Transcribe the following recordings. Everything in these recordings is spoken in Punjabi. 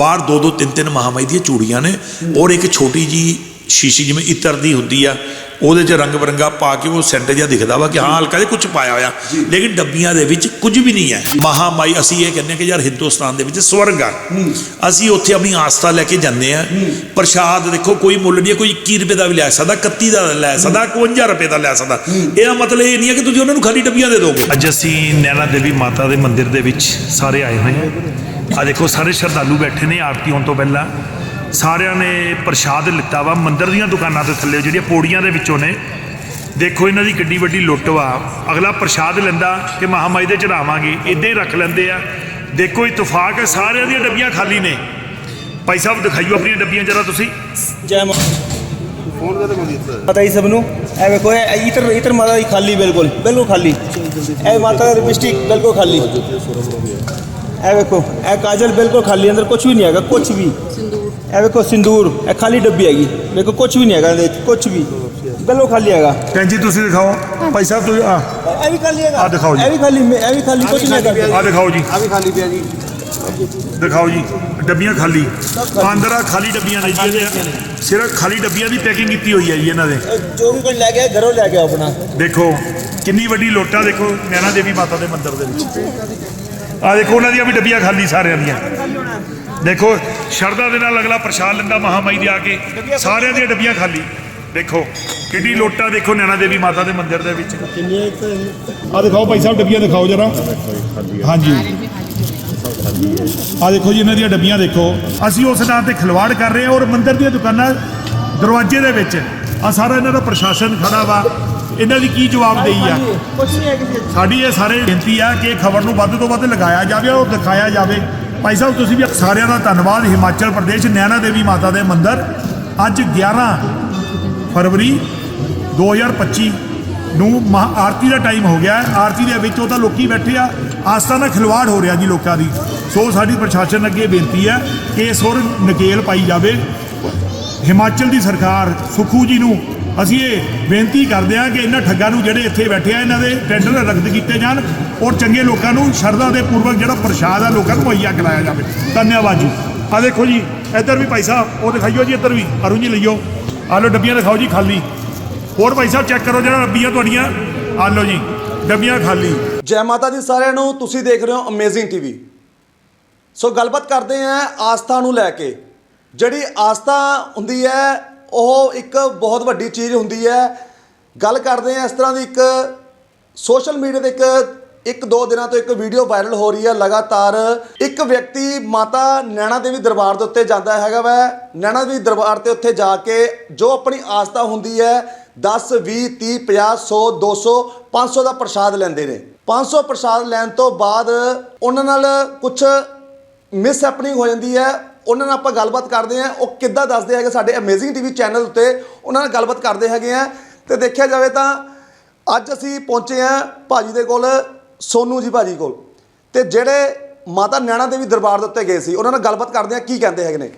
ਬਾਹਰ ਦੋ ਦੋ ਤਿੰਨ ਤਿੰਨ ਮਹਾਮਾਈ ਦੀਆਂ ਚੂੜੀਆਂ ਨੇ ਔਰ ਇੱਕ ਛੋਟੀ ਜੀ ਸ਼ੀਸ਼ੀ ਜਿਵੇਂ ਇਤਰ ਦੀ ਹੁੰਦੀ ਆ ਉਹਦੇ 'ਚ ਰੰਗ ਬਰੰਗਾ ਪਾ ਕੇ ਉਹ ਸੈਂਟ ਜਿਹਾ ਦਿਖਦਾ ਵਾ ਕਿ ਹਾਂ ਹਲਕਾ ਜਿਹਾ ਕੁਝ ਪਾਇਆ ਹੋਇਆ। ਲੇਕਿਨ ਡੱਬੀਆਂ ਦੇ ਵਿੱਚ ਕੁਝ ਵੀ ਨਹੀਂ ਹੈ। ਮਹਾਮਾਈ ਅਸੀਂ ਇਹ ਕਹਿੰਦੇ ਹਾਂ ਕਿ ਯਾਰ ਹਿੰਦੁਸਤਾਨ ਦੇ ਵਿੱਚ ਸਵਰਗ ਆ। ਅਸੀਂ ਉੱਥੇ ਆਪਣੀ ਆਸਥਾ ਲੈ ਕੇ ਜਾਂਦੇ ਆ ਪ੍ਰਸ਼ਾਦ ਦੇਖੋ ਕੋਈ ਮੁੱਲ ਨਹੀਂ ਹੈ, ਕੋਈ 21 ਰੁਪਏ ਦਾ ਵੀ ਲੈ ਸਕਦਾ 31 ਦਾ ਲੈ ਸਕਦਾ 51 ਰੁਪਏ ਦਾ ਲੈ ਸਕਦਾ। ਇਹਦਾ ਮਤਲਬ ਇਹ ਨਹੀਂ ਹੈ ਕਿ ਤੁਸੀਂ ਉਹਨਾਂ ਨੂੰ ਖਾਲੀ ਡੱਬੀਆਂ ਦੇ ਦੋਗੇ। ਅੱਜ ਅਸੀਂ ਨੈਣਾ ਦੇਵੀ ਮਾਤਾ ਦੇ ਮੰਦਿਰ ਦੇ ਵਿੱਚ ਸਾਰੇ ਆਏ ਹੋਏ ਹਾਂ। ਆ ਦੇਖੋ ਸਾਰੇ ਸ਼ਰਧਾਲੂ ਬੈਠੇ ਨੇ ਆਰਤੀ ਹੋਣ ਤੋਂ ਪਹਿਲਾਂ। ਸਾਰਿਆਂ ਨੇ ਪ੍ਰਸ਼ਾਦ ਲਿੱਤਾ ਵਾ। ਮੰਦਿਰ ਦੀਆਂ ਦੁਕਾਨਾਂ ਦੇ ਥੱਲੇ ਜਿਹੜੀਆਂ ਪੌੜੀਆਂ ਦੇ ਵਿੱਚੋਂ ਨੇ। ਦੇਖੋ ਇਹਨਾਂ ਦੀ ਕਿੱਡੀ ਵੱਡੀ ਲੁੱਟ ਵਾ। ਅਗਲਾ ਪ੍ਰਸ਼ਾਦ ਲੈਂਦਾ ਕਿ ਮਹਾਮਾਈ ਦੇ ਚੜਾਵਾਂਗੇ ਇਦਾਂ ਹੀ ਰੱਖ ਲੈਂਦੇ ਆ। ਦੇਖੋ ਇਤਫਾਕ ਹੈ। ਸਾਰਿਆਂ ਦੀਆਂ ਡੱਬੀਆਂ ਖਾਲੀ ਨੇ। ਭਾਈ ਸਾਹਿਬ ਦਿਖਾਈਓ ਆਪਣੀਆਂ ਡੱਬੀਆਂ ਜਰਾ ਤੁਸੀਂ। ਜੈ ਮਾਂ ਪਤਾ ਹੀ ਸਭ ਨੂੰ। ਇਹ ਵੇਖੋ ਇਹ ਇਤਰ ਇਤਰ ਮਾਤਾ ਦੀ ਖਾਲੀ ਬਿਲਕੁਲ। ਬਿਲਕੁਲ ਖਾਲੀ। ਇਹ ਮਾਤਾ ਦਾ ਲਿਪਸਟਿਕ ਬਿਲਕੁਲ ਖਾਲੀ। ਇਹ ਵੇਖੋ ਇਹ ਕਾਜਲ ਬਿਲਕੁਲ ਖਾਲੀ ਅੰਦਰ ਕੁਝ ਵੀ ਨਹੀਂ ਹੈਗਾ ਕੁਝ ਵੀ। ਇਹ ਵੇਖੋ ਸਿੰਦੂਰ ਇਹ ਖਾਲੀ ਡੱਬੀ ਹੈਗੀ। ਵੇਖੋ ਕੁਝ ਵੀ ਨਹੀਂ ਹੈਗਾ ਇਹਦੇ ਵਿੱਚ ਕੁਝ ਵੀ। ਬਿਲਕੁਲ ਖਾਲੀ ਹੈਗਾ। ਜੀ ਤੁਸੀਂ ਦਿਖਾਓ। ਭਾਈ ਸਾਹਿਬ ਤੁਸੀਂ ਆ ਇਹ ਵੀ ਖਾਲੀ ਹੈਗਾ। ਆਹ ਦਿਖਾਓ ਜੀ। ਇਹ ਵੀ ਖਾਲੀ ਇਹ ਵੀ ਖਾਲੀ ਕੁਝ ਨਹੀਂ ਹੈਗਾ। ਆ ਦਿਖਾਓ ਜੀ। ਆ ਵੀ ਖਾਲੀ ਪਿਆ ਜੀ। ਦਿਖਾਓ ਜੀ ਡੱਬੀਆਂ ਖਾਲੀ। ਅੰਦਰ ਆ ਖਾਲੀ ਡੱਬੀਆਂ ਨੇ ਜੀ ਇਹਦੇ। ਸਿਰਫ ਖਾਲੀ ਡੱਬੀਆਂ ਦੀ ਪੈਕਿੰਗ ਕੀਤੀ ਹੋਈ ਹੈ ਜੀ ਇਹਨਾਂ ਦੇ। ਜੋ ਵੀ ਕੋਈ ਲੈ ਗਿਆ ਘਰੋਂ ਲੈ ਗਿਆ ਆਪਣਾ। ਦੇਖੋ ਕਿੰਨੀ ਵੱਡੀ ਲੋਟਾ ਦੇਖੋ ਨੈਣਾ ਦੇਵੀ ਮਾਤਾ ਦੇ ਮੰਦਿਰ ਦੇ ਵਿੱਚ। ਆ ਦੇਖੋ, ਉਹਨਾਂ ਦੀਆਂ ਵੀ ਡੱਬੀਆਂ ਖਾਲੀ, ਸਾਰਿਆਂ ਦੀਆਂ। ਦੇਖੋ, ਸ਼ਰਧਾ ਦੇ ਨਾਲ ਅਗਲਾ ਪ੍ਰਸ਼ਾਦ ਲੈਂਦਾ ਮਹਾਮਾਈ ਦੇ ਆ ਕੇ। ਸਾਰਿਆਂ ਦੀਆਂ ਡੱਬੀਆਂ ਖਾਲੀ। ਦੇਖੋ ਕਿੰਨੀ ਲੋਟਾ ਦੇਖੋ, ਨੈਣਾ ਦੇਵੀ ਮਾਤਾ ਦੇ ਮੰਦਿਰ ਦੇ ਵਿੱਚ। ਆ ਦਿਖਾਓ ਭਾਈ ਸਾਹਿਬ, ਡੱਬੀਆਂ ਦਿਖਾਓ ਜਰਾ। ਹਾਂਜੀ। ਆ ਦੇਖੋ ਜੀ, ਇਹਨਾਂ ਦੀਆਂ ਡੱਬੀਆਂ ਦੇਖੋ। ਅਸੀਂ ਉਸ ਨਾਂ ਤੇ ਖਿਲਵਾੜ ਕਰ ਰਹੇ ਹਾਂ ਔਰ ਮੰਦਿਰ ਦੀਆਂ ਦੁਕਾਨਾਂ ਦਰਵਾਜ਼ੇ ਦੇ ਵਿੱਚ। ਆ ਸਾਰਾ ਇਹਨਾਂ ਦਾ ਪ੍ਰਸ਼ਾਸਨ ਖੜਾ ਵਾ। ਇਹਨਾਂ ਦੀ ਕੀ ਜਵਾਬਦੇਹੀ ਆ? ਕੁਝ ਨਹੀਂ ਹੈ ਕਿਸੇ ਸਾਡੀ ਇਹ ਸਾਰੇ ਬੇਨਤੀ ਆ ਕਿ ਖਬਰ ਨੂੰ ਵੱਧ ਤੋਂ ਵੱਧ ਲਗਾਇਆ ਜਾਵੇ ਔਰ ਦਿਖਾਇਆ ਜਾਵੇ। ਭਾਈ ਸਾਹਿਬ ਤੁਸੀਂ ਵੀ ਸਾਰਿਆਂ ਦਾ ਧੰਨਵਾਦ। ਹਿਮਾਚਲ ਪ੍ਰਦੇਸ਼ ਨੈਣਾ ਦੇਵੀ ਮਾਤਾ ਦੇ ਮੰਦਿਰ ਅੱਜ 11 ਫਰਵਰੀ 2025 ਨੂੰ ਮਹਾ ਆਰਤੀ ਦਾ ਟਾਈਮ ਹੋ ਗਿਆ। ਆਰਤੀ ਦੇ ਵਿੱਚ ਉਹ ਤਾਂ ਲੋਕੀ ਬੈਠੇ ਆ। ਆਸਥਾ ਨਾਲ ਖਿਲਵਾੜ ਹੋ ਰਿਹਾ ਜੀ ਲੋਕਾਂ ਦੀ। ਸੋ ਸਾਡੀ ਪ੍ਰਸ਼ਾਸਨ ਅੱਗੇ ਬੇਨਤੀ ਹੈ ਕਿ ਇਸ ਹੋਰ ਨਕੇਲ ਪਾਈ ਜਾਵੇ। ਹਿਮਾਚਲ ਦੀ ਸਰਕਾਰ ਸੁਖੂ ਜੀ ਨੂੰ ਅਸੀਂ ਇਹ ਬੇਨਤੀ ਕਰਦੇ ਹਾਂ ਕਿ ਇਹਨਾਂ ਠੱਗਾਂ ਨੂੰ ਜਿਹੜੇ ਇੱਥੇ ਬੈਠੇ ਆ, ਇਹਨਾਂ ਦੇ ਟੈਂਡਰ ਰੱਦ ਕੀਤੇ ਜਾਣ ਔਰ ਚੰਗੇ ਲੋਕਾਂ ਨੂੰ ਸ਼ਰਧਾ ਦੇ ਪੂਰਵਕ ਜਿਹੜਾ ਪ੍ਰਸ਼ਾਦ ਆ, ਲੋਕਾਂ ਨੂੰ ਮੁਹੱਈਆ ਕਰਾਇਆ ਜਾਵੇ। ਧੰਨਵਾਦ ਜੀ। ਆ ਦੇਖੋ ਜੀ, ਇੱਧਰ ਵੀ ਭਾਈ ਸਾਹਿਬ, ਉਹ ਦਿਖਾਈਓ ਜੀ ਇੱਧਰ ਵੀ। ਅਰੁਣ ਜੀ ਲਈਓ। ਆ ਲਓ ਡੱਬੀਆਂ ਦਿਖਾਓ ਜੀ ਖਾਲੀ। ਹੋਰ ਭਾਈ ਸਾਹਿਬ ਚੈੱਕ ਕਰੋ ਜਿਹੜਾ ਡੱਬੀਆਂ ਤੁਹਾਡੀਆਂ। ਆ ਲਓ ਜੀ, ਡੱਬੀਆਂ ਖਾਲੀ। ਜੈ ਮਾਤਾ ਦੀ ਸਾਰਿਆਂ ਨੂੰ, ਤੁਸੀਂ ਦੇਖ ਰਹੇ ਹੋ ਅਮੇਜ਼ਿੰਗ ਟੀਵੀ ਸੋ ਗੱਲਬਾਤ ਕਰਦੇ ਆਂ ਆਸਥਾ ਨੂੰ ਲੈ ਕੇ। ਜਿਹੜੀ ਆਸਥਾ ਹੁੰਦੀ ਹੈ ਉਹ ਇੱਕ ਬਹੁਤ ਵੱਡੀ ਚੀਜ਼ ਹੁੰਦੀ ਹੈ। ਗੱਲ ਕਰਦੇ ਆਂ ਇਸ ਤਰ੍ਹਾਂ ਦੀ ਇੱਕ ਸੋਸ਼ਲ ਮੀਡੀਆ ਤੇ ਇੱਕ ਇੱਕ ਦੋ ਦਿਨਾਂ ਤੋਂ ਇੱਕ ਵੀਡੀਓ ਵਾਇਰਲ ਹੋ ਰਹੀ ਹੈ ਲਗਾਤਾਰ। ਇੱਕ ਵਿਅਕਤੀ ਮਾਤਾ ਨੈਣਾ ਦੇਵੀ ਦਰਬਾਰ ਦੇ ਉੱਤੇ ਜਾਂਦਾ ਹੈਗਾ ਵੈ। ਨੈਣਾ ਦੇਵੀ ਦਰਬਾਰ ਤੇ ਉੱਥੇ ਜਾ ਕੇ ਜੋ ਆਪਣੀ ਆਸਥਾ ਹੁੰਦੀ ਹੈ 10 20 30 50 100 200 500 ਦਾ ਪ੍ਰਸ਼ਾਦ ਲੈਂਦੇ ਨੇ। 500 ਪ੍ਰਸ਼ਾਦ ਲੈਣ ਤੋਂ ਬਾਅਦ ਉਹਨਾਂ ਨਾਲ ਕੁਝ ਮਿਸ ਹੈਪਨਿੰਗ ਹੋ ਜਾਂਦੀ ਹੈ। ਉਹਨਾਂ ਨਾਲ ਆਪਾਂ ਗੱਲਬਾਤ ਕਰਦੇ ਹਾਂ। ਉਹ ਕਿੱਦਾਂ ਦੱਸਦੇ ਹੈਗੇ ਸਾਡੇ ਅਮੇਜ਼ਿੰਗ ਟੀਵੀ ਚੈਨਲ ਉੱਤੇ। ਉਹਨਾਂ ਨਾਲ ਗੱਲਬਾਤ ਕਰਦੇ ਹੈਗੇ ਆ ਤੇ ਦੇਖਿਆ ਜਾਵੇ ਤਾਂ ਅੱਜ ਅਸੀਂ ਪਹੁੰਚੇ ਆ ਭਾਜੀ ਦੇ ਕੋਲ, ਸੋਨੂ ਜੀ ਭਾਜੀ ਕੋਲ। ਤੇ ਜਿਹੜੇ ਮਾਤਾ ਨੈਣਾ ਦੇਵੀ ਦਰਬਾਰ ਦੇ ਉੱਤੇ ਗਏ ਸੀ, ਉਹਨਾਂ ਨਾਲ ਗੱਲਬਾਤ ਕਰਦੇ ਆ ਕੀ ਕਹਿੰਦੇ ਹੈਗੇ ਨੇ?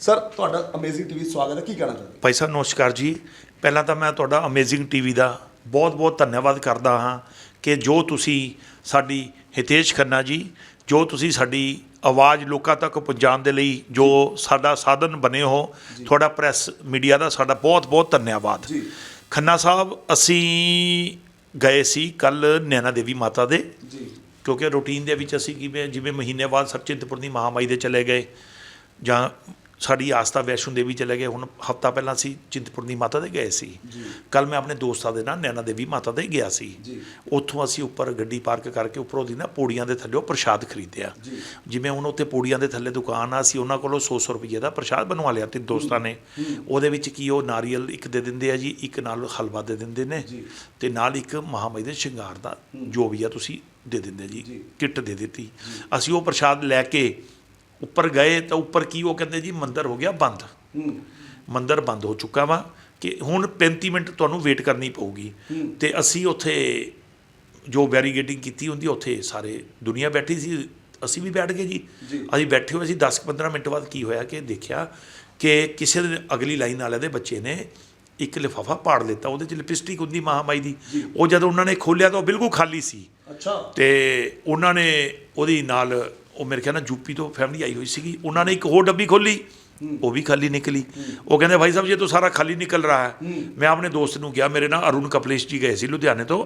ਸਰ, ਤੁਹਾਡਾ ਅਮੇਜ਼ਿੰਗ ਟੀਵੀ ਸਵਾਗਤ ਹੈ। ਕੀ ਕਹਿਣਾ ਚਾਹੁੰਦੇ? ਭਾਈ ਸਾਹਿਬ, ਨਮਸਕਾਰ ਜੀ। ਪਹਿਲਾਂ ਤਾਂ ਮੈਂ ਤੁਹਾਡਾ ਅਮੇਜ਼ਿੰਗ ਟੀਵੀ ਦਾ ਬਹੁਤ-ਬਹੁਤ ਧੰਨਵਾਦ ਕਰਦਾ ਹਾਂ ਕਿ ਜੋ ਤੁਸੀਂ ਸਾਡੀ ਹਿਤੇਸ਼ ਖੰਨਾ ਜੀ, ਜੋ ਤੁਸੀਂ ਸਾਡੀ ਆਵਾਜ਼ ਲੋਕਾਂ ਤੱਕ ਪਹੁੰਚਾਉਣ ਦੇ ਲਈ ਜੋ ਸਾਡਾ ਸਾਧਨ ਬਣੇ ਹੋ ਤੁਹਾਡਾ ਪ੍ਰੈਸ ਮੀਡੀਆ ਦਾ ਸਾਡਾ ਬਹੁਤ-ਬਹੁਤ ਧੰਨਵਾਦ। ਜੀ। ਖੰਨਾ ਸਾਹਿਬ ਅਸੀਂ ਗਏ ਸੀ ਕੱਲ ਨੈਣਾ ਦੇਵੀ ਮਾਤਾ ਦੇ। ਜੀ। ਕਿਉਂਕਿ ਰੂਟੀਨ ਦੇ ਵਿੱਚ ਅਸੀਂ ਕਿਵੇਂ ਜਿਵੇਂ ਮਹੀਨੇ ਬਾਅਦ ਸਰਚਿੰਤਪੁਰ ਦੀ ਮਹਾਮਾਈ ਦੇ ਚਲੇ ਗਏ ਜਾਂ ਸਾਡੀ ਆਸਥਾ ਵੈਸ਼ਨੋ ਦੇਵੀ ਚਲੇ ਗਏ ਹੁਣ ਹਫਤਾ ਪਹਿਲਾਂ ਅਸੀਂ ਚਿੰਤਪੁਰਨੀ ਮਾਤਾ ਦੇ ਗਏ ਸੀ। ਕੱਲ ਮੈਂ ਆਪਣੇ ਦੋਸਤਾਂ ਦੇ ਨਾਲ ਨੈਣਾ ਦੇਵੀ ਮਾਤਾ ਦੇ ਗਿਆ ਸੀ। ਉੱਥੋਂ ਅਸੀਂ ਉੱਪਰ ਗੱਡੀ ਪਾਰਕ ਕਰਕੇ ਉੱਪਰੋਂ ਦੀ ਨਾ ਪੌੜੀਆਂ ਦੇ ਥੱਲੇ ਪ੍ਰਸ਼ਾਦ ਖਰੀਦਿਆ। ਜਿਵੇਂ ਹੁਣ ਉੱਤੇ ਪੌੜੀਆਂ ਦੇ ਥੱਲੇ ਦੁਕਾਨ ਆ ਅਸੀਂ ਉਹਨਾਂ ਕੋਲੋਂ 100 ਰੁਪਏ ਦਾ ਪ੍ਰਸ਼ਾਦ ਬਣਵਾ ਲਿਆ ਤੇ ਦੋਸਤਾਂ ਨੇ। ਉਹਦੇ ਵਿੱਚ ਕੀ ਉਹ ਨਾਰੀਅਲ ਇੱਕ ਦੇ ਦਿੰਦੇ ਆ ਜੀ ਇੱਕ ਨਾਲ ਹਲਵਾ ਦੇ ਦਿੰਦੇ ਨੇ ਤੇ ਨਾਲ ਇੱਕ ਮਹਾਮਾਈ ਦੇ ਸ਼ਿੰਗਾਰ ਦਾ ਜੋ ਵੀ ਆ ਤੁਸੀਂ ਦੇ ਦਿੰਦੇ ਜੀ ਕਿੱਟ ਦੇ ਦਿੱਤੀ। ਅਸੀਂ ਉਹ ਪ੍ਰਸ਼ਾਦ ਲੈ ਕੇ ਉੱਪਰ ਗਏ ਤਾਂ ਉੱਪਰ ਕੀ ਉਹ ਕਹਿੰਦੇ ਜੀ ਮੰਦਿਰ ਹੋ ਗਿਆ ਬੰਦ। ਮੰਦਿਰ ਬੰਦ ਹੋ ਚੁੱਕਾ ਵਾ ਕਿ ਹੁਣ 35 ਮਿੰਟ ਤੁਹਾਨੂੰ ਵੇਟ ਕਰਨੀ ਪਊਗੀ। ਤੇ ਅਸੀਂ ਉੱਥੇ ਜੋ ਬੈਰੀਗੇਡਿੰਗ ਕੀਤੀ ਹੁੰਦੀ ਉੱਥੇ ਸਾਰੇ ਦੁਨੀਆ ਬੈਠੀ ਸੀ। ਅਸੀਂ ਵੀ ਬੈਠ ਗਏ ਜੀ। ਅਸੀਂ ਬੈਠੇ ਹੋਏ ਸੀ 10-15 ਮਿੰਟ ਬਾਅਦ ਕੀ ਹੋਇਆ ਕਿ ਦੇਖਿਆ ਕਿ ਕਿਸੇ ਦੇ ਅਗਲੀ ਲਾਈਨ ਵਾਲੇ ਦੇ ਬੱਚੇ ਨੇ ਇੱਕ ਲਿਫਾਫਾ ਪਾੜ ਲਿੱਤਾ ਉਹਦੇ ਚ ਲਿਪਸਟਿਕ ਹੁੰਦੀ ਮਹਾਮਾਈ ਦੀ। ਉਹ ਜਦੋਂ ਉਹਨਾਂ ਨੇ ਖੋਲ੍ਹਿਆ ਤਾਂ ਉਹ ਬਿਲਕੁਲ ਖਾਲੀ ਸੀ। ਅੱਛਾ। ਤੇ ਉਹਨਾਂ ਨੇ ਉਹਦੀ ਨਾਲ ਉਹ ਮੇਰੇ ਖਿਆਲ ਨਾਲ ਯੂਪੀ ਤੋਂ ਫੈਮਿਲੀ ਆਈ ਹੋਈ ਸੀਗੀ। ਉਹਨਾਂ ਨੇ ਇੱਕ ਹੋਰ ਡੱਬੀ ਖੋਲੀ ਉਹ ਵੀ ਖਾਲੀ ਨਿਕਲੀ। ਉਹ ਕਹਿੰਦੇ ਭਾਈ ਸਾਹਿਬ ਇਹ ਤਾਂ ਸਾਰਾ ਖਾਲੀ ਨਿਕਲ ਰਹਾ ਹੈ ਮੈਂ ਆਪਣੇ ਦੋਸਤ ਨੂੰ ਕਿਹਾ ਮੇਰੇ ਨਾਲ ਅਰੁਣ ਕਪਲੇਸ਼ ਜੀ ਗਏ ਸੀ ਲੁਧਿਆਣੇ ਤੋਂ।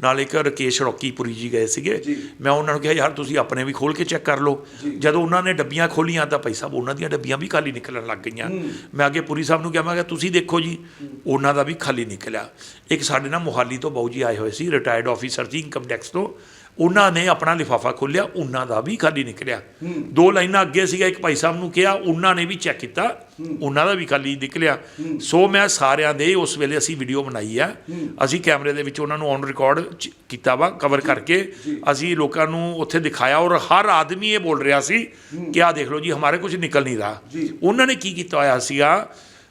ਨਾਲ ਇੱਕ ਰਕੇਸ਼ ਰੋਕੀਪੁਰੀ ਜੀ ਗਏ ਸੀਗੇ। ਮੈਂ ਉਹਨਾਂ ਨੂੰ ਕਿਹਾ ਯਾਰ ਤੁਸੀਂ ਆਪਣੇ ਵੀ ਖੋਲ ਕੇ ਚੈੱਕ ਕਰ ਲਓ। ਜਦੋਂ ਉਹਨਾਂ ਨੇ ਡੱਬੀਆਂ ਖੋਲੀਆਂ ਤਾਂ ਭਾਈ ਸਾਹਿਬ ਉਹਨਾਂ ਦੀਆਂ ਡੱਬੀਆਂ ਵੀ ਖਾਲੀ ਨਿਕਲਣ ਲੱਗ ਗਈਆਂ। ਮੈਂ ਅੱਗੇ ਪੁਰੀ ਸਾਹਿਬ ਨੂੰ ਕਿਹਾ ਮੈਂ ਕਿਹਾ ਤੁਸੀਂ ਦੇਖੋ ਜੀ ਉਹਨਾਂ ਦਾ ਵੀ ਖਾਲੀ ਨਿਕਲਿਆ। ਇੱਕ ਸਾਡੇ ਨਾਲ ਮੋਹਾਲੀ ਤੋਂ ਬਾਊ ਜੀ ਆਏ ਹੋਏ ਸੀ ਰਿਟਾਇਰਡ ਆਫੀਸਰ ਸੀ ਇਨਕਮ ਟੈਕਸ ਤੋਂ। ਉਹਨਾਂ ਨੇ ਆਪਣਾ ਲਿਫਾਫਾ ਖੋਲ੍ਹਿਆ ਉਹਨਾਂ ਦਾ ਵੀ ਖਾਲੀ ਨਿਕਲਿਆ। ਦੋ ਲਾਈਨਾਂ ਅੱਗੇ ਸੀਗਾ ਇੱਕ ਭਾਈ ਸਾਹਿਬ ਨੂੰ ਕਿਹਾ ਉਹਨਾਂ ਨੇ ਵੀ ਚੈੱਕ ਕੀਤਾ ਉਹਨਾਂ ਦਾ ਵੀ ਖਾਲੀ ਨਿਕਲਿਆ। ਸੋ ਮੈਂ ਸਾਰਿਆਂ ਦੇ ਉਸ ਵੇਲੇ ਅਸੀਂ ਵੀਡੀਓ ਬਣਾਈ ਆ। ਅਸੀਂ ਕੈਮਰੇ ਦੇ ਵਿੱਚ ਉਹਨਾਂ ਨੂੰ ਔਨ ਰਿਕਾਰਡ ਕੀਤਾ ਵਾ ਕਵਰ ਕਰਕੇ। ਅਸੀਂ ਲੋਕਾਂ ਨੂੰ ਉੱਥੇ ਦਿਖਾਇਆ ਔਰ ਹਰ ਆਦਮੀ ਇਹ ਬੋਲ ਰਿਹਾ ਸੀ ਕਿ ਆਹ ਦੇਖ ਲਓ ਜੀ ਹਮਾਰੇ ਕੁਝ ਨਿਕਲ ਨਹੀਂ ਰਹਾ। ਉਹਨਾਂ ਨੇ ਕੀ ਕੀਤਾ ਹੋਇਆ ਸੀਗਾ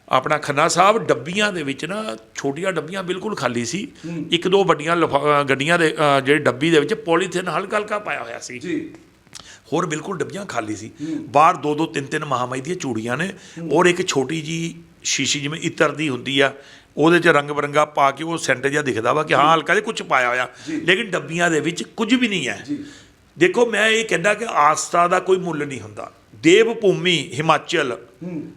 ਆਪਣਾ ਖੰਨਾ ਸਾਹਿਬ ਡੱਬੀਆਂ ਦੇ ਵਿੱਚ ਨਾ ਛੋਟੀਆਂ ਡੱਬੀਆਂ ਬਿਲਕੁਲ ਖਾਲੀ ਸੀ। ਇੱਕ ਦੋ ਵੱਡੀਆਂ ਗੱਡੀਆਂ ਦੇ ਜਿਹੜੇ ਡੱਬੀ ਦੇ ਵਿੱਚ ਪੋਲੀਥੀਨ ਹਲਕਾ ਹਲਕਾ ਪਾਇਆ ਹੋਇਆ ਸੀ। ਜੀ। ਹੋਰ ਬਿਲਕੁਲ ਡੱਬੀਆਂ ਖਾਲੀ ਸੀ। ਬਾਹਰ ਦੋ ਦੋ ਤਿੰਨ ਤਿੰਨ ਮਹਾਮਾਈ ਦੀਆਂ ਚੂੜੀਆਂ ਨੇ ਔਰ ਇੱਕ ਛੋਟੀ ਜੀ ਸ਼ੀਸ਼ੀ ਜਿਵੇਂ ਇਤਰ ਦੀ ਹੁੰਦੀ ਆ ਉਹਦੇ 'ਚ ਰੰਗ ਬਰੰਗਾ ਪਾ ਕੇ ਉਹ ਸੈਂਟ ਜਿਹਾ ਦਿਖਦਾ ਵਾ ਕਿ ਹਾਂ ਹਲਕਾ ਜਿਹਾ ਕੁਝ ਪਾਇਆ ਹੋਇਆ। ਲੇਕਿਨ ਡੱਬੀਆਂ ਦੇ ਵਿੱਚ ਕੁਝ ਵੀ ਨਹੀਂ ਹੈ। ਦੇਖੋ ਮੈਂ ਇਹ ਕਹਿੰਦਾ ਕਿ ਆਸਥਾ ਦਾ ਕੋਈ ਮੁੱਲ ਨਹੀਂ ਹੁੰਦਾ। ਦੇਵ ਭੂਮੀ ਹਿਮਾਚਲ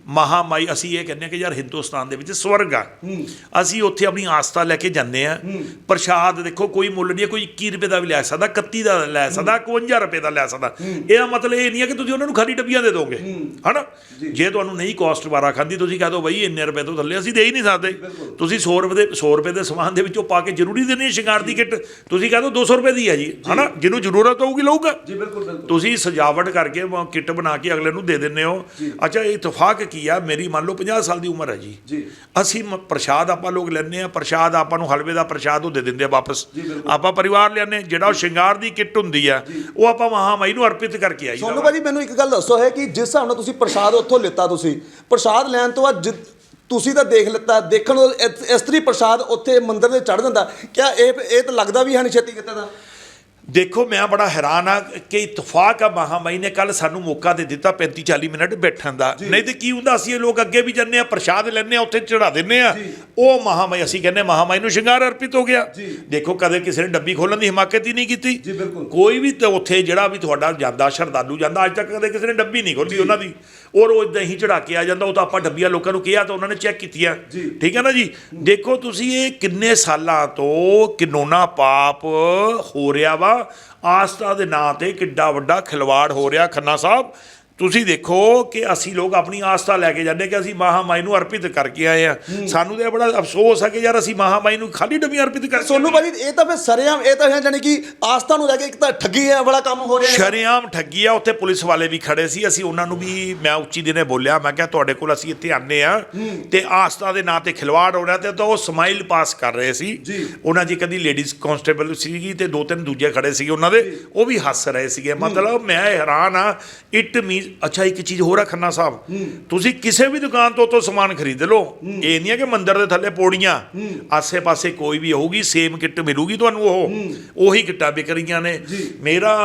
ਮਹਾਮਾਈ ਅਸੀਂ ਇਹ ਕਹਿੰਦੇ ਕਿ ਯਾਰ ਹਿੰਦੁਸਤਾਨ ਦੇ ਵਿੱਚ ਸਵਰਗ ਆ। ਅਸੀਂ ਉੱਥੇ ਆਪਣੀ ਆਸਥਾ ਲੈ ਕੇ ਜਾਂਦੇ ਆ ਪ੍ਰਸ਼ਾਦ ਦੇਖੋ ਕੋਈ ਮੁੱਲ ਨਹੀਂ ਕੋਈ 21 ਰੁਪਏ ਦਾ ਵੀ ਲੈ ਸਕਦਾ 31 ਦਾ ਲੈ ਸਕਦਾ 51 ਰੁਪਏ ਦਾ ਲੈ ਸਕਦਾ। ਇਹਦਾ ਮਤਲਬ ਇਹ ਨਹੀਂ ਹੈ ਕਿ ਤੁਸੀਂ ਉਹਨਾਂ ਨੂੰ ਖਾਲੀ ਡੱਬੀਆਂ ਦੇ ਦੋਗੇ। ਹਨਾ? ਜੇ। ਤੁਹਾਨੂੰ ਨਹੀਂ ਕਾਸਟ ਵਾਰਾ ਖਾਂਦੀ ਤੁਸੀਂ ਕਹ ਦੋ ਬਈ ਇੰਨੇ ਰੁਪਏ ਤੋਂ ਥੱਲੇ ਅਸੀਂ ਦੇ ਹੀ ਨਹੀਂ ਸਕਦੇ। ਤੁਸੀਂ 100 ਰੁਪਏ ਦੇ 100 ਰੁਪਏ ਦੇ ਸਮਾਨ ਦੇ ਵਿੱਚੋਂ ਪਾ ਕੇ ਜ਼ਰੂਰੀ ਦੇਣੀ ਹੈ ਸ਼ਿੰਗਾਰ ਦੀ ਕਿੱਟ ਤੁਸੀਂ ਕਹ ਦੋ 200 ਰੁਪਏ ਦੀ ਹੈ ਜੀ। ਹਨਾ? ਜਿਹਨੂੰ ਜ਼ਰੂਰਤ ਹੋਊਗੀ ਲਊਗਾ। ਜੀ ਬਿਲਕੁਲ ਬਿਲਕੁਲ। ਤੁਸੀਂ ਸਜਾਵਟ ਕਰਕੇ ਕਿੱਟ ਬਣਾ ਕੇ ਅਗਲੇ ਨੂੰ ਦੇ ਦਿੰਦੇ ਹੋ। ਅੱਛਾ ਇਤਫਾਕ ਕੀ ਆ? ਮੇਰੀ ਮੰਨ ਲਓ 50 ਸਾਲ ਦੀ ਉਮਰ ਹੈ ਜੀ। ਜੀ। ਅਸੀਂ ਮ- ਪ੍ਰਸ਼ਾਦ ਆਪਾਂ ਲੋਕ ਲੈਂਦੇ ਆ ਪ੍ਰਸ਼ਾਦ ਆਪਾਂ ਨੂੰ ਹਲਵੇ ਦਾ ਪ੍ਰਸ਼ਾਦ ਉਹ ਦੇ ਦਿੰਦੇ ਆ ਵਾਪਸ। ਆਪਾਂ ਪਰਿਵਾਰ ਲਿਆਨੇ ਜਿਹੜਾ ਉਹ ਸ਼ਿੰਗਾਰ ਦੀ ਕਿੱਟ ਹੁੰਦੀ ਆ ਉਹ ਆਪਾਂ ਮਹਾਮਾਈ ਨੂੰ ਅਰਪਿਤ ਕਰਕੇ ਆਈ ਸੋਨੂ ਭਾਜੀ ਮੈਨੂੰ ਇੱਕ ਗੱਲ ਦੱਸੋ ਹੈ ਕਿ ਜਿਸ ਹਿਸਾਬ ਨਾਲ ਤੁਸੀਂ ਪ੍ਰਸ਼ਾਦ ਉੱਥੋਂ ਲਿੱਤਾ ਤੁਸੀਂ ਪ੍ਰਸ਼ਾਦ ਲੈਣ ਤੋਂ ਬਾਅਦ ਜਿ- ਤੁਸੀਂ ਤਾਂ ਦੇਖ ਲਿੱਤਾ ਦੇਖਣ ਨੂੰ ਇਸ- ਇਸ ਤਰੀ ਪ੍ਰਸ਼ਾਦ ਉੱਥੇ ਮੰਦਿਰ ਦੇ ਚੜ ਜਾਂਦਾ। ਕਿਆ ਇਹ ਇਹ ਤਾਂ ਲੱਗਦਾ ਵੀ ਹੈ ਨਹੀਂ ਛੇਤੀ ਕਿਤੇ ਦਾ ਦੇਖੋ ਮੈਂ ਬੜਾ ਹੈਰਾਨ ਆ ਕਿ ਇਤਫਾਕ ਆ ਮਹਾਮਾਈ ਨੇ ਕੱਲ ਸਾਨੂੰ ਮੌਕਾ ਦੇ ਦਿੱਤਾ 35 40 ਮਿੰਟ ਬੈਠਣ ਦਾ। ਨਹੀਂ ਤੇ ਕੀ ਹੁੰਦਾ ਅਸੀਂ ਇਹ ਲੋਕ ਅੱਗੇ ਵੀ ਜੰਨੇ ਆ ਪ੍ਰਸ਼ਾਦ ਲੈਣੇ ਆ ਉੱਥੇ ਚੜਾ ਦਿੰਨੇ ਆ ਉਹ ਮਹਾਮਾਈ ਅਸੀਂ ਕਹਿੰਦੇ ਮਹਾਮਾਈ ਨੂੰ ਸ਼ਿੰਗਾਰ ਅਰਪਿਤ ਹੋ ਗਿਆ। ਦੇਖੋ ਕਦੇ ਕਿਸੇ ਨੇ ਡੱਬੀ ਖੋਲਣ ਦੀ ਹਿਮਾਕਤ ਹੀ ਨਹੀਂ ਕੀਤੀ। ਕੋਈ ਵੀ ਉੱਥੇ ਜਿਹੜਾ ਵੀ ਤੁਹਾਡਾ ਜਾਂਦਾ ਸ਼ਰਧਾਲੂ ਜਾਂਦਾ ਅੱਜ ਤੱਕ ਕਦੇ ਕਿਸੇ ਨੇ ਡੱਬੀ ਨਹੀਂ ਖੋਲੀ ਉਹਨਾਂ ਦੀ। ਉਹ ਇਦਾਂ ਹੀ ਚੜਾ ਕੇ ਆ ਜਾਂਦਾ ਉਹ ਤਾਂ ਆਪਾਂ ਡੱਬੀਆਂ ਲੋਕਾਂ ਨੂੰ ਕਿਹਾ ਤਾਂ ਉਹਨਾਂ ਨੇ ਚੈੱਕ ਕੀਤੀਆਂ। ਠੀਕ ਹੈ ਨਾ ਜੀ? ਦੇਖੋ ਤੁਸੀਂ ਇਹ ਕਿੰਨੇ ਸਾਲਾਂ ਤੋਂ ਕਿਨੋਨਾ ਪਾਪ ਹੋ ਰਿਹਾ ਵਾ। ਆਸਥਾ ਦੇ ਨਾਂ ਤੇ ਕਿੱਡਾ ਵੱਡਾ ਖਿਲਵਾੜ ਹੋ ਰਿਹਾ ਖੰਨਾ ਸਾਹਿਬ। ਤੁਸੀਂ ਦੇਖੋ ਕਿ ਅਸੀਂ ਲੋਕ ਆਪਣੀ ਆਸਥਾ ਲੈ ਕੇ ਜਾਂਦੇ ਕਿ ਅਸੀਂ ਮਹਾਮਾਈ ਨੂੰ ਅਰਪਿਤ ਕਰਕੇ ਆਏ ਆ ਸਾਨੂੰ ਤੇ ਬੜਾ ਅਫਸੋਸ ਹੈ ਕਿ ਯਾਰ ਅਸੀਂ ਮਹਾਮਾਈ ਨੂੰ ਖਾਲੀ ਡੱਬੀਆਂ ਅਰਪਿਤ ਕਰਕੇ ਸੋਨੂ ਭਾਜੀ ਇਹ ਤਾਂ ਫਿਰ ਸਰਿਆਮ ਇਹ ਤਾਂ ਹੈ ਜਾਨੀ ਕਿ ਆਸਥਾ ਨੂੰ ਲੈ ਕੇ ਇੱਕ ਤਾਂ ਠੱਗੀ ਹੈ ਬੜਾ ਕੰਮ ਹੋ ਰਿਹਾ ਹੈ। ਸ਼ਰੇਆਮ ਠੱਗੀ ਆ ਉੱਥੇ ਪੁਲਿਸ ਵਾਲੇ ਵੀ ਖੜੇ ਸੀ। ਅਸੀਂ ਉਹਨਾਂ ਨੂੰ ਵੀ ਮੈਂ ਉੱਚੀ ਦਿਨੇ ਬੋਲਿਆ ਮੈਂ ਕਿਹਾ ਤੁਹਾਡੇ ਕੋਲ ਅਸੀਂ ਇੱਥੇ ਆਨੇ ਆ ਤੇ ਆਸਥਾ ਦੇ ਨਾਂ ਤੇ ਖਿਲਵਾੜ ਹੋ ਰਿਹਾ ਤੇ ਤਾਂ ਉਹ ਸਮਾਈਲ ਪਾਸ ਕਰ ਰਹੇ ਸੀ। ਉਹਨਾਂ ਜੀ ਕਦੀ ਲੇਡੀਜ਼ ਕਨਸਟੇਬਲ ਸੀਗੀ ਤੇ ਦੋ ਤਿੰਨ ਦੂਜੇ ਖੜੇ ਸੀਗੇ ਉਹਨਾਂ ਦੇ। ਉਹ ਵੀ ਹੱਸ ਰਹੇ ਸੀਗੇ। ਮਤਲਬ ਮੈਂ ਹੈਰਾਨ ਆ ਇਟ ਮੀਨ ਅੱਛਾ ਇੱਕ ਚੀਜ਼ ਹੋਰ ਆ ਖੰਨਾ ਸਾਹਿਬ। ਤੁਸੀਂ ਕਿਸੇ ਵੀ ਦੁਕਾਨ ਤੋਂ ਤੋਂ ਸਮਾਨ ਖਰੀਦ ਲਓ। ਇਹ ਨਹੀਂ ਹੈ ਕਿ ਮੰਦਿਰ ਦੇ ਥੱਲੇ ਪੌੜੀਆਂ। ਆਸੇ-ਪਾਸੇ ਕੋਈ ਵੀ ਹੋਊਗੀ ਸੇਮ ਕਿੱਟ ਮਿਲੂਗੀ ਤੁਹਾਨੂੰ ਉਹ। ਉਹੀ ਕਿੱਟਾਂ ਵਿਕ ਰਹੀਆਂ ਨੇ। ਮੇਰਾ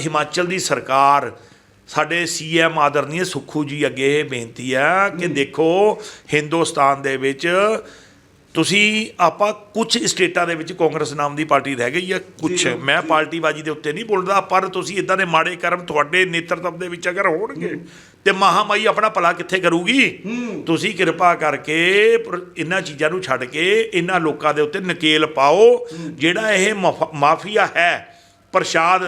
ਹਿਮਾਚਲ ਦੀ ਸਰਕਾਰ ਸਾਡੇ ਸੀਐਮ ਆਦਰਨੀਏ ਸੁਖੂ ਜੀ ਅੱਗੇ ਬੇਨਤੀ ਆ ਕਿ ਦੇਖੋ ਹਿੰਦੁਸਤਾਨ ਦੇ ਵਿੱਚ ਤੁਸੀਂ ਆਪਾਂ ਕੁਝ ਸਟੇਟਾਂ ਦੇ ਵਿੱਚ ਕਾਂਗਰਸ ਨਾਮ ਦੀ ਪਾਰਟੀ ਰਹਿ ਗਈ ਆ ਕੁਝ ਮੈਂ ਪਾਰਟੀਬਾਜੀ ਦੇ ਉੱਤੇ ਨਹੀਂ ਬੋਲਦਾ ਪਰ ਤੁਸੀਂ ਇਦਾਂ ਦੇ ਮਾੜੇ ਕਰਮ ਤੁਹਾਡੇ ਨੇਤਰਤਵ ਦੇ ਵਿੱਚ ਅਗਰ ਹੋਣਗੇ ਤੇ ਮਹਾਮਾਈ ਆਪਣਾ ਭਲਾ ਕਿੱਥੇ ਕਰੂਗੀ? ਤੁਸੀਂ ਕਿਰਪਾ ਕਰਕੇ ਇਹਨਾਂ ਚੀਜ਼ਾਂ ਨੂੰ ਛੱਡ ਕੇ ਇਹਨਾਂ ਲੋਕਾਂ ਦੇ ਉੱਤੇ ਨਕੇਲ ਪਾਓ। ਜਿਹੜਾ ਇਹ ਮਫ- ਮਾਫੀਆ ਹੈ ਪ੍ਰਸ਼ਾਦ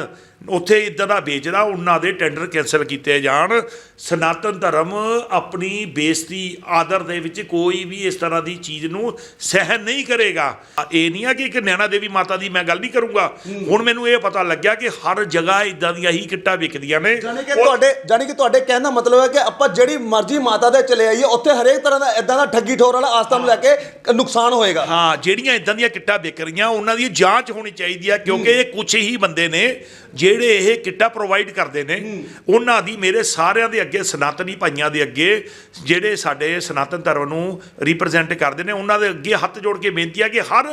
ਉੱਥੇ ਇਦਾਂ ਦਾ ਵੇਚਦਾ ਉਹਨਾਂ ਦੇ ਟੈਂਡਰ ਕੈਨਸਲ ਕੀਤੇ ਜਾਣ। ਸਨਾਤਨ ਧਰਮ ਆਪਣੀ ਬੇਇੱਜ਼ਤੀ ਆਦਰ ਦੇ ਵਿੱਚ ਕੋਈ ਵੀ ਇਸ ਤਰ੍ਹਾਂ ਦੀ ਚੀਜ਼ ਨੂੰ ਸਹਿਨ ਨਹੀਂ ਕਰੇਗਾ। ਇਹ ਨਹੀਂ ਆ ਕਿ ਇੱਕ ਨੈਣਾ ਦੇਵੀ ਮਾਤਾ ਦੀ ਮੈਂ ਗੱਲ ਨਹੀਂ ਕਰੂੰਗਾ। ਹੁਣ ਮੈਨੂੰ ਇਹ ਪਤਾ ਲੱਗਿਆ ਕਿ ਹਰ ਜਗ੍ਹਾ ਇਦਾਂ ਦੀਆਂ ਹੀ ਕਿੱਟਾਂ ਵਿਕਦੀਆਂ ਨੇ। ਜਾਨੀ ਕਿ ਤੁਹਾਡੇ ਜਾਨੀ ਕਿ ਤੁਹਾਡੇ ਕਹਿਣ ਦਾ ਮਤਲਬ ਹੈ ਕਿ ਆਪਾਂ ਜਿਹੜੀ ਮਰਜ਼ੀ ਮਾਤਾ ਦੇ ਚਲੇ ਆਈਏ ਉੱਥੇ ਹਰੇਕ ਤਰ੍ਹਾਂ ਦਾ ਇਦਾਂ ਦਾ ਠੱਗੀ ਠੋਰ ਵਾਲਾ ਆਸਥਾ ਨੂੰ ਲੈ ਕੇ ਨੁਕਸਾਨ ਹੋਏਗਾ। ਹਾਂ ਜਿਹੜੀਆਂ ਇਦਾਂ ਦੀਆਂ ਕਿੱਟਾਂ ਵਿਕ ਰਹੀਆਂ ਉਹਨਾਂ ਦੀ ਜਾਂਚ ਹੋਣੀ ਚਾਹੀਦੀ ਆ ਕਿਉਂਕਿ ਇਹ ਕੁਝ ਹੀ ਬੰਦੇ ਨੇ। ਜਿਹੜੇ ਇਹ ਕਿੱਟਾਂ ਪ੍ਰੋਵਾਈਡ ਕਰਦੇ ਨੇ ਉਹਨਾਂ ਦੀ ਮੇਰੇ ਸਾਰਿਆਂ ਦੇ ਅੱਗੇ ਸਨਾਤਨੀ ਭਾਈਆਂ ਦੇ ਅੱਗੇ ਜਿਹੜੇ ਸਾਡੇ ਸਨਾਤਨ ਧਰਮ ਨੂੰ ਰਿਪਰੈਜ਼ੈਂਟ ਕਰਦੇ ਨੇ ਉਹਨਾਂ ਦੇ ਅੱਗੇ ਹੱਥ ਜੋੜ ਕੇ ਬੇਨਤੀ ਆ ਕਿ ਹਰ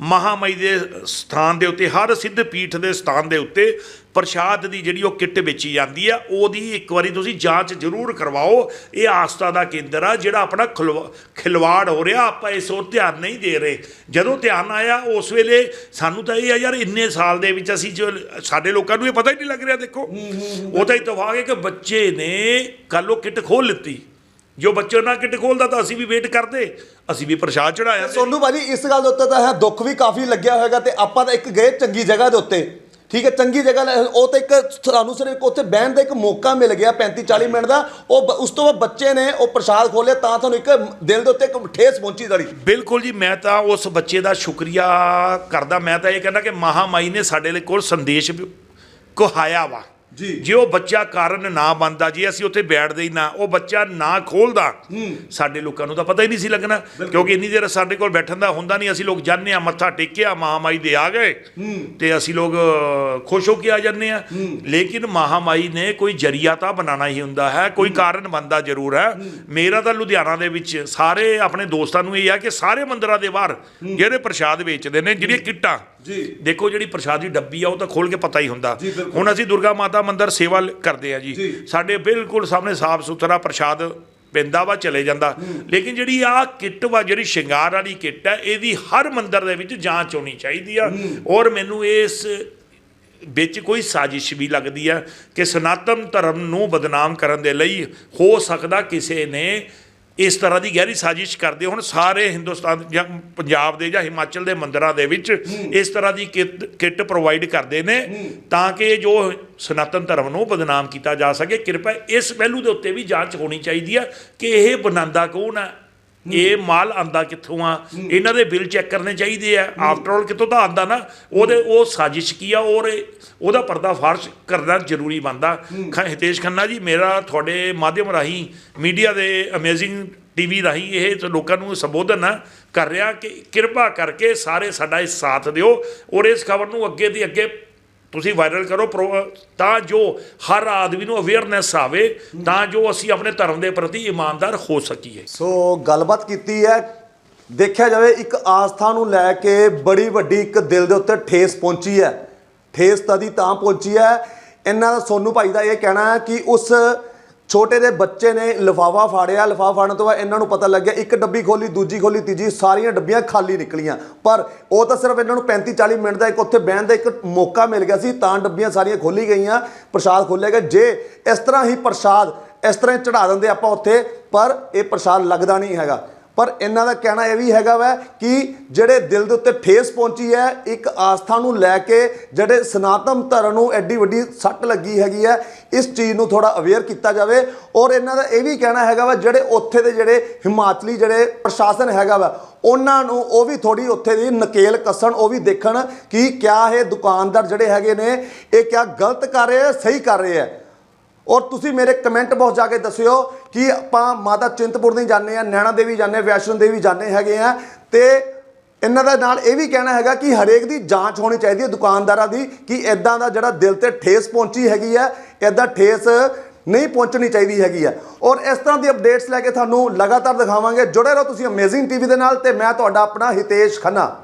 ਮਹਾਮਾਈ ਦੇ ਸਥਾਨ ਦੇ ਉੱਤੇ ਹਰ ਸਿੱਧ ਪੀਠ ਦੇ ਸਥਾਨ ਦੇ ਉੱਤੇ ਪ੍ਰਸ਼ਾਦ ਦੀ ਜਿਹੜੀ ਉਹ ਕਿੱਟ ਵੇਚੀ ਜਾਂਦੀ ਆ ਉਹਦੀ ਇੱਕ ਵਾਰੀ ਤੁਸੀਂ ਜਾਂਚ ਜ਼ਰੂਰ ਕਰਵਾਓ। ਇਹ ਆਸਥਾ ਦਾ ਕੇਂਦਰ ਆ ਜਿਹੜਾ ਆਪਣਾ ਖਿਲਵਾ- ਖਿਲਵਾੜ ਹੋ ਰਿਹਾ ਆਪਾਂ ਇਸ ਉਹ ਧਿਆਨ ਨਹੀਂ ਦੇ ਰਹੇ। ਜਦੋਂ ਧਿਆਨ ਆਇਆ ਉਸ ਵੇਲੇ ਸਾਨੂੰ ਤਾਂ ਇਹ ਆ ਯਾਰ ਇੰਨੇ ਸਾਲ ਦੇ ਵਿੱਚ ਅਸੀਂ ਜੋ ਸਾਡੇ ਲੋਕਾਂ ਨੂੰ ਇਹ ਪਤਾ ਹੀ ਨਹੀਂ ਲੱਗ ਰਿਹਾ ਦੇਖੋ। ਉਹ ਤਾਂ ਇਤਫਾਕ ਹੈ ਕਿ ਬੱਚੇ ਨੇ ਕੱਲ ਉਹ ਕਿੱਟ ਖੋਲ ਲਿੱਤੀ। ਜੋ ਬੱਚੇ ਨਾਲ ਕਿੱਟ ਖੋਲਦਾ ਤਾਂ ਅਸੀਂ ਵੀ ਵੇਟ ਕਰਦੇ। ਅਸੀਂ ਵੀ ਪ੍ਰਸ਼ਾਦ ਚੜਾਇਆ ਸੋਨੂ ਭਾਜੀ ਇਸ ਗੱਲ ਦੇ ਉੱਤੇ ਤਾਂ ਹੈ ਦੁੱਖ ਵੀ ਕਾਫੀ ਲੱਗਿਆ ਹੋਏਗਾ ਤੇ ਆਪਾਂ ਤਾਂ ਇੱਕ ਗਏ ਚੰਗੀ ਜਗ੍ਹਾ ਦੇ ਉੱਤੇ। ਠੀਕ ਹੈ ਚੰਗੀ ਜਗ੍ਹਾ ਲੈ- ਉਹ ਤੇ ਇੱਕ ਸਾਨੂੰ ਸਿਰਫ ਉੱਥੇ ਬਹਿਣ ਦਾ ਇੱਕ ਮੌਕਾ ਮਿਲ ਗਿਆ 35 40 ਮਿੰਟ ਦਾ। ਉਹ ਬ- ਉਸ ਤੋਂ ਬਾਅਦ ਬੱਚੇ ਨੇ ਉਹ ਪ੍ਰਸ਼ਾਦ ਖੋਲਿਆ ਤਾਂ ਤੁਹਾਨੂੰ ਇੱਕ ਦਿਲ ਦੇ ਉੱਤੇ ਇੱਕ ਠੇਸ ਪਹੁੰਚੀ ਤੁਹਾਡੀ ਬਿਲਕੁਲ ਜੀ ਮੈਂ ਤਾਂ ਉਸ ਬੱਚੇ ਦਾ ਸ਼ੁਕਰੀਆ ਕਰਦਾ। ਮੈਂ ਤਾਂ ਇਹ ਕਹਿੰਦਾ ਕਿ ਮਹਾਮਾਈ ਨੇ ਸਾਡੇ ਲਈ ਕੋਲ ਸੰਦੇਸ਼ ਵੀ ਕਹਾਇਆ ਵਾ। ਜੀ। ਜੇ ਉਹ ਬੱਚਾ ਕਾਰਨ ਨਾ ਬਣਦਾ ਜੀ ਅਸੀਂ ਉੱਥੇ ਬੈਠਦੇ ਹੀ ਨਾ ਉਹ ਬੱਚਾ ਨਾ ਖੋਲਦਾ ਸਾਡੇ ਲੋਕਾਂ ਨੂੰ ਤਾਂ ਪਤਾ ਹੀ ਨਹੀਂ ਸੀ ਲੱਗਣਾ ਕਿਉਂਕਿ ਇੰਨੀ ਦੇਰ ਸਾਡੇ ਕੋਲ ਬੈਠਣ ਦਾ ਹੁੰਦਾ ਨਹੀਂ ਅਸੀਂ ਲੋਕ ਜਾਂਦੇ ਆ ਮੱਥਾ ਟੇਕਿਆ ਮਹਾਮਾਈ ਦੇ ਆ ਗਏ। ਤੇ ਅਸੀਂ ਲੋਕ ਖੁਸ਼ ਹੋ ਕੇ ਆ ਜਾਂਦੇ ਆ ਲੇਕਿਨ ਮਹਾਮਾਈ ਨੇ ਕੋਈ ਜਰੀਆ ਤਾਂ ਬਣਾਉਣਾ ਹੀ ਹੁੰਦਾ ਹੈ ਕੋਈ ਕਾਰਨ ਬਣਦਾ ਜ਼ਰੂਰ ਹੈ। ਮੇਰਾ ਤਾਂ ਲੁਧਿਆਣਾ ਦੇ ਵਿੱਚ ਸਾਰੇ ਆਪਣੇ ਦੋਸਤਾਂ ਨੂੰ ਇਹ ਆ ਕਿ ਸਾਰੇ ਮੰਦਿਰਾਂ ਦੇ ਬਾਹਰ ਜਿਹੜੇ ਪ੍ਰਸ਼ਾਦ ਵੇਚਦੇ ਨੇ ਜਿਹੜੀਆਂ ਕਿੱਟਾਂ ਜੀ। ਦੇਖੋ ਜਿਹੜੀ ਪ੍ਰਸ਼ਾਦ ਦੀ ਡੱਬੀ ਆ ਉਹ ਤਾਂ ਖੋਲ ਕੇ ਪਤਾ ਹੀ ਹੁੰਦਾ। ਹੁਣ ਅਸੀਂ ਦੁਰਗਾ ਮਾਤਾ ਮੰਦਿਰ ਸੇਵਾ ਕਰਦੇ ਆ ਜੀ। ਸਾਡੇ ਬਿਲਕੁਲ ਸਾਹਮਣੇ ਸਾਫ਼ ਸੁਥਰਾ ਪ੍ਰਸ਼ਾਦ ਪੈਂਦਾ ਵਾ ਚਲੇ ਜਾਂਦਾ। ਲੇਕਿਨ ਜਿਹੜੀ ਆ ਕਿੱਟ ਵਾ ਜਿਹੜੀ ਸ਼ਿੰਗਾਰ ਵਾਲੀ ਕਿੱਟ ਹੈ ਇਹਦੀ ਹਰ ਮੰਦਿਰ ਦੇ ਵਿੱਚ ਜਾਂਚ ਹੋਣੀ ਚਾਹੀਦੀ ਆ। ਔਰ ਮੈਨੂੰ ਇਸ ਵਿੱਚ ਕੋਈ ਸਾਜ਼ਿਸ਼ ਵੀ ਲੱਗਦੀ ਹੈ ਕਿ ਸਨਾਤਨ ਧਰਮ ਨੂੰ ਬਦਨਾਮ ਕਰਨ ਦੇ ਲਈ ਹੋ ਸਕਦਾ ਕਿਸੇ ਨੇ ਇਸ ਤਰ੍ਹਾਂ ਦੀ ਗਹਿਰੀ ਸਾਜ਼ਿਸ਼ ਕਰਦੇ ਹੁਣ ਸਾਰੇ ਹਿੰਦੁਸਤਾਨ ਜਾਂ ਪੰਜਾਬ ਦੇ ਜਾਂ ਹਿਮਾਚਲ ਦੇ ਮੰਦਿਰਾਂ ਦੇ ਵਿੱਚ ਇਸ ਤਰ੍ਹਾਂ ਦੀ ਕਿੱਟ ਪ੍ਰੋਵਾਈਡ ਕਰਦੇ ਨੇ ਤਾਂ ਕਿ ਜੋ ਸਨਾਤਨ ਧਰਮ ਨੂੰ ਬਦਨਾਮ ਕੀਤਾ ਜਾ ਸਕੇ। ਕਿਰਪਾ ਇਸ ਪਹਿਲੂ ਦੇ ਉੱਤੇ ਵੀ ਜਾਂਚ ਹੋਣੀ ਚਾਹੀਦੀ ਹੈ ਕਿ ਇਹ ਬਣਾਉਂਦਾ ਕੌਣ ਹੈ ਇਹ ਮਾਲ ਆਂਦਾ ਕਿੱਥੋਂ ਆ? ਇਹਨਾਂ ਦੇ ਬਿੱਲ ਚੈੱਕ ਕਰਨੇ ਚਾਹੀਦੇ ਆ। ਆਫਟਰ ਆਲ ਕਿੱਥੋਂ ਤਾਂ ਆਂਦਾ ਨਾ? ਉਹਦੇ ਉਹ ਸਾਜ਼ਿਸ਼ ਕੀ ਆ? ਔਰ ਉਹਦਾ ਪਰਦਾਫਾਸ਼ ਕਰਨਾ ਜ਼ਰੂਰੀ ਬਣਦਾ। ਖ ਹਿਤੇਸ਼ ਖੰਨਾ ਜੀ ਮੇਰਾ ਤੁਹਾਡੇ ਮਾਧਿਅਮ ਰਾਹੀਂ ਮੀਡੀਆ ਦੇ ਅਮੇਜ਼ਿੰਗ ਟੀਵੀ ਰਾਹੀਂ ਇਹ ਲੋਕਾਂ ਨੂੰ ਸੰਬੋਧਨ ਕਰ ਰਿਹਾ ਕਿ ਕਿਰਪਾ ਕਰਕੇ ਸਾਰੇ ਸਾਡਾ ਇਸ ਸਾਥ ਦਿਓ ਔਰ ਇਸ ਖਬਰ ਨੂੰ ਅੱਗੇ ਦੀ ਅੱਗੇ ਤੁਸੀਂ ਵਾਇਰਲ ਕਰੋ ਪ੍ਰੋ- ਤਾਂ ਜੋ ਹਰ ਆਦਮੀ ਨੂੰ ਅਵੇਅਰਨੈਸ ਆਵੇ, ਤਾਂ ਜੋ ਅਸੀਂ ਆਪਣੇ ਧਰਮ ਦੇ ਪ੍ਰਤੀ ਇਮਾਨਦਾਰ ਹੋ ਸਕੀਏ। ਸੋ ਗੱਲਬਾਤ ਕੀਤੀ ਹੈ। ਦੇਖਿਆ ਜਾਵੇ, ਇੱਕ ਆਸਥਾ ਨੂੰ ਲੈ ਕੇ ਬੜੀ ਵੱਡੀ ਇੱਕ ਦਿਲ ਦੇ ਉੱਤੇ ਠੇਸ ਪਹੁੰਚੀ ਹੈ। ਠੇਸ ਤਦੀ ਤਾਂ ਪਹੁੰਚੀ ਹੈ। ਇਹਨਾਂ ਦਾ ਸੋਨੂ ਭਾਈ ਦਾ ਇਹ ਕਹਿਣਾ ਹੈ ਕਿ ਉਸ ਛੋਟੇ ਦੇ ਬੱਚੇ ਨੇ ਲਿਫਾਫਾ ਫਾੜਿਆ, ਲਿਫਾਫਾ ਫਾੜਨ ਤੋਂ ਬਾਅਦ ਇਹਨਾਂ ਨੂੰ ਪਤਾ ਲੱਗਿਆ, ਇੱਕ ਡੱਬੀ ਖੋਲੀ, ਦੂਜੀ ਖੋਲੀ, ਤੀਜੀ, ਸਾਰੀਆਂ ਡੱਬੀਆਂ ਖਾਲੀ ਨਿਕਲੀਆਂ। ਪਰ ਉਹ ਤਾਂ ਸਿਰਫ ਇਹਨਾਂ ਨੂੰ 35 40 ਮਿੰਟ ਦਾ ਇੱਕ ਉੱਥੇ ਬਹਿਣ ਦਾ ਇੱਕ ਮੌਕਾ ਮਿਲ ਗਿਆ ਸੀ, ਤਾਂ ਡੱਬੀਆਂ ਸਾਰੀਆਂ ਖੋਲੀ ਗਈਆਂ, ਪ੍ਰਸ਼ਾਦ ਖੋਲ੍ਹਿਆ ਗਿਆ। ਜੇ ਇਸ ਤਰ੍ਹਾਂ ਹੀ ਪ੍ਰਸ਼ਾਦ ਇਸ ਤਰ੍ਹਾਂ ਚੜਾ ਦਿੰਦੇ ਆਪਾਂ ਉੱਥੇ, ਪਰ ਇਹ ਪ੍ਰਸ਼ਾਦ ਲੱਗਦਾ ਨਹੀਂ ਹੈਗਾ। ਪਰ ਇਹਨਾਂ ਦਾ ਕਹਿਣਾ ਇਹ ਵੀ ਹੈਗਾ ਵੈ ਕਿ ਜਿਹੜੇ ਦਿਲ ਦੇ ਉੱਤੇ ਠੇਸ ਪਹੁੰਚੀ ਹੈ, ਇੱਕ ਆਸਥਾ ਨੂੰ ਲੈ ਕੇ ਜਿਹੜੇ ਸਨਾਤਨ ਧਰਮ ਨੂੰ ਐਡੀ ਵੱਡੀ ਸੱਟ ਲੱਗੀ ਹੈਗੀ ਹੈ, ਇਸ ਚੀਜ਼ ਨੂੰ ਥੋੜਾ ਅਵੇਅਰ ਕੀਤਾ ਜਾਵੇ। ਔਰ ਇਹਨਾਂ ਦਾ ਇਹ ਵੀ ਕਹਿਣਾ ਹੈਗਾ ਵਾ, ਜਿਹੜੇ ਉੱਥੇ ਦੇ ਜਿਹੜੇ ਹਿਮਾਚਲੀ ਜਿਹੜੇ ਪ੍ਰਸ਼ਾਸਨ ਹੈਗਾ ਵਾ, ਉਹਨਾਂ ਨੂੰ ਉਹ ਵੀ ਥੋੜੀ ਉੱਥੇ ਦੀ ਨਕੇਲ ਕੱਸਣ, ਉਹ ਵੀ ਦੇਖਣ ਕਿ ਕਿਆ ਇਹ ਦੁਕਾਨਦਾਰ ਜਿਹੜੇ ਹੈਗੇ ਨੇ, ਇਹ ਕਿਆ ਗਲਤ ਕਰ ਰਹੇ ਆ ਸਹੀ ਕਰ ਰਹੇ ਆ ਔਰ ਤੁਸੀਂ ਮੇਰੇ ਕਮੈਂਟ ਬਾਕਸ ਜਾ ਕੇ ਦੱਸਿਓ ਕਿ ਆਪਾਂ ਮਾਤਾ ਚਿੰਤਪੁਰਨੀ ਜਾਂਦੇ ਆ ਨੈਣਾ ਦੇਵੀ ਜਾਂਦੇ ਆ ਵੈਸ਼ਨੋ ਦੇਵੀ ਜਾਂਦੇ ਹੈਗੇ ਆ ਤੇ ਇਹਨਾਂ ਦਾ ਨਾਲ ਇਹ ਵੀ ਕਹਿਣਾ ਹੈਗਾ ਕਿ ਹਰੇਕ ਦੀ ਜਾਂਚ ਹੋਣੀ ਚਾਹੀਦੀ ਹੈ ਦੁਕਾਨਦਾਰਾਂ ਦੀ ਕਿ ਇਦਾਂ ਦਾ ਜਿਹੜਾ ਦਿਲ ਤੇ ਠੇਸ ਪਹੁੰਚੀ ਹੈਗੀ ਹੈ ਇਦਾਂ ਠੇਸ ਨਹੀਂ ਪਹੁੰਚਣੀ ਚਾਹੀਦੀ ਹੈਗੀ ਹੈ। ਔਰ ਇਸ ਤਰ੍ਹਾਂ ਦੀ ਅਪਡੇਟਸ ਲੈ ਕੇ ਤੁਹਾਨੂੰ ਲਗਾਤਾਰ ਦਿਖਾਵਾਂਗੇ। ਜੁੜੇ ਰਹੋ ਤੁਸੀਂ ਅਮੇਜ਼ਿੰਗ ਟੀਵੀ ਦੇ ਨਾਲ ਤੇ ਮੈਂ ਤੁਹਾਡਾ ਆਪਣਾ ਹਿਤੇਸ਼ ਖੰਨਾ।